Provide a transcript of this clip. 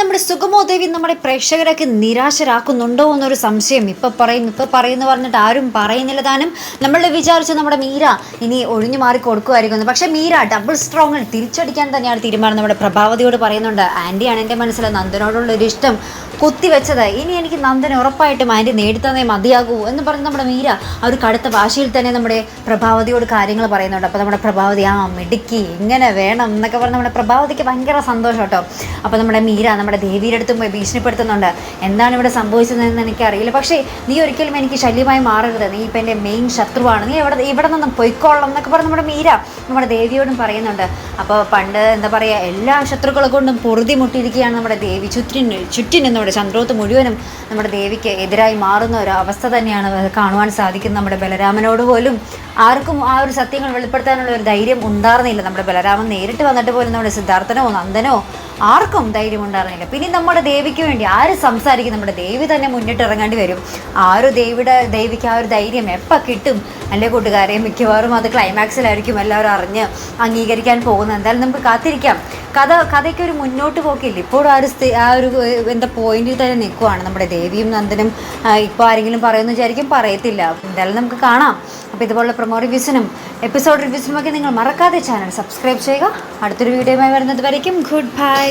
നമ്മുടെ സുഗമോ ദേവി നമ്മുടെ പ്രേക്ഷകരൊക്കെ നിരാശരാക്കുന്നുണ്ടോ എന്നൊരു സംശയം ഇപ്പൊ പറയും ഇപ്പൊ പറയുന്നു പറഞ്ഞിട്ട് ആരും പറയുന്നില്ല താനും. നമ്മൾ വിചാരിച്ചു നമ്മുടെ മീര ഇനി ഒഴിഞ്ഞു മാറി കൊടുക്കുമായിരിക്കും. പക്ഷേ മീര ഡബിൾ സ്ട്രോങ്ങിൽ തിരിച്ചടിക്കാൻ തന്നെയാണ് തീരുമാനം. നമ്മുടെ പ്രഭാവതിയോട് പറയുന്നുണ്ട് ആന്റിയാണ് എന്റെ നന്ദനോടുള്ള ഒരു ഇഷ്ടം. കുത്തിവെച്ചത് ഇനി എനിക്ക് നന്ദന ഉറപ്പായിട്ടും ആന്റി നേടിത്തന്നേ മതിയാകൂ എന്ന് പറഞ്ഞ് നമ്മുടെ മീര ആ ഒരു കടുത്ത ഭാഷയിൽ തന്നെ നമ്മുടെ പ്രഭാവതിയോട് കാര്യങ്ങൾ പറയുന്നുണ്ട്. അപ്പോൾ നമ്മുടെ പ്രഭാവതി ആ മിടുക്കി ഇങ്ങനെ വേണം എന്നൊക്കെ പറഞ്ഞ് നമ്മുടെ പ്രഭാവതിക്ക് ഭയങ്കര സന്തോഷം കേട്ടോ. അപ്പോൾ നമ്മുടെ മീര നമ്മുടെ ദേവിയുടെ അടുത്തും പോയി ഭീഷണിപ്പെടുത്തുന്നുണ്ട്. എന്താണ് ഇവിടെ സംഭവിച്ചതെന്ന് എനിക്കറിയില്ല. പക്ഷേ നീ ഒരിക്കലും എനിക്ക് ശല്യമായി മാറരുത്. നീ ഇപ്പം എന്റെ മെയിൻ ശത്രുവാണ്. നീ ഇവിടെ ഇവിടെ നിന്നും പൊയ്ക്കോളണം എന്നൊക്കെ പറഞ്ഞ് നമ്മുടെ മീര നമ്മുടെ ദേവിയോടും പറയുന്നുണ്ട്. അപ്പോൾ പണ്ട് എന്താ പറയുക എല്ലാ ശത്രുക്കളെ കൊണ്ടും പൊറുതി മുട്ടിയിരിക്കുകയാണ് നമ്മുടെ ദേവി. ചുറ്റിന് ചുറ്റിനും നമ്മുടെ ചന്ദ്രോത്ത് മുഴുവനും നമ്മുടെ ദേവിക്ക് എതിരായി മാറുന്ന ഒരു അവസ്ഥ തന്നെയാണ് കാണുവാൻ സാധിക്കുന്നത് നമ്മുടെ ബലരാമനോട് പോലും. ആർക്കും ആ ഒരു സത്യങ്ങൾ വെളിപ്പെടുത്താനുള്ള ഒരു ധൈര്യം ഉണ്ടായിരുന്നില്ല നമ്മുടെ ബലരാമൻ നേരിട്ട് വന്നിട്ട് പോലും നമ്മുടെ സിദ്ധാർത്ഥനോ നന്ദനോ ആർക്കും ധൈര്യം ഉണ്ടായിരുന്നില്ല പിന്നെ നമ്മുടെ ദേവിക്ക് വേണ്ടി ആര് സംസാരിക്കും? നമ്മുടെ ദേവി തന്നെ മുന്നിട്ട് ഇറങ്ങേണ്ടി വരും. ആ ഒരു ദേവിയുടെ ദേവിക്ക് ആ ഒരു ധൈര്യം എപ്പോൾ കിട്ടും? എന്റെ കൂട്ടുകാരെ? മിക്കവാറും അത് ക്ലൈമാക്സിലായിരിക്കും എല്ലാവരും അറിഞ്ഞ് അംഗീകരിക്കാൻ പോകുന്നത്. എന്തായാലും നമുക്ക് കാത്തിരിക്കാം. കഥ കഥയ്ക്ക് ഒരു മുന്നോട്ട് പോക്കില്ല? ഇപ്പോഴും ആ ഒരു ആ ഒരു എന്താ പോയിന്റിൽ തന്നെ നിൽക്കുവാണ് നമ്മുടെ ദേവിയും നന്ദനും. ഇപ്പോൾ ആരെങ്കിലും പറയുമെന്ന് വിചാരിക്കും പറയത്തില്ല. എന്തായാലും നമുക്ക് കാണാം. അപ്പോൾ ഇതുപോലുള്ള പ്രൊമോ റിവ്യൂസിനും എപ്പിസോഡ് റിവ്യൂസിനും ഒക്കെ നിങ്ങൾ മറക്കാതെ ചാനൽ സബ്സ്ക്രൈബ് ചെയ്യുക. അടുത്തൊരു വീഡിയോയുമായി വരുന്നത് വരയ്ക്കും. Good bye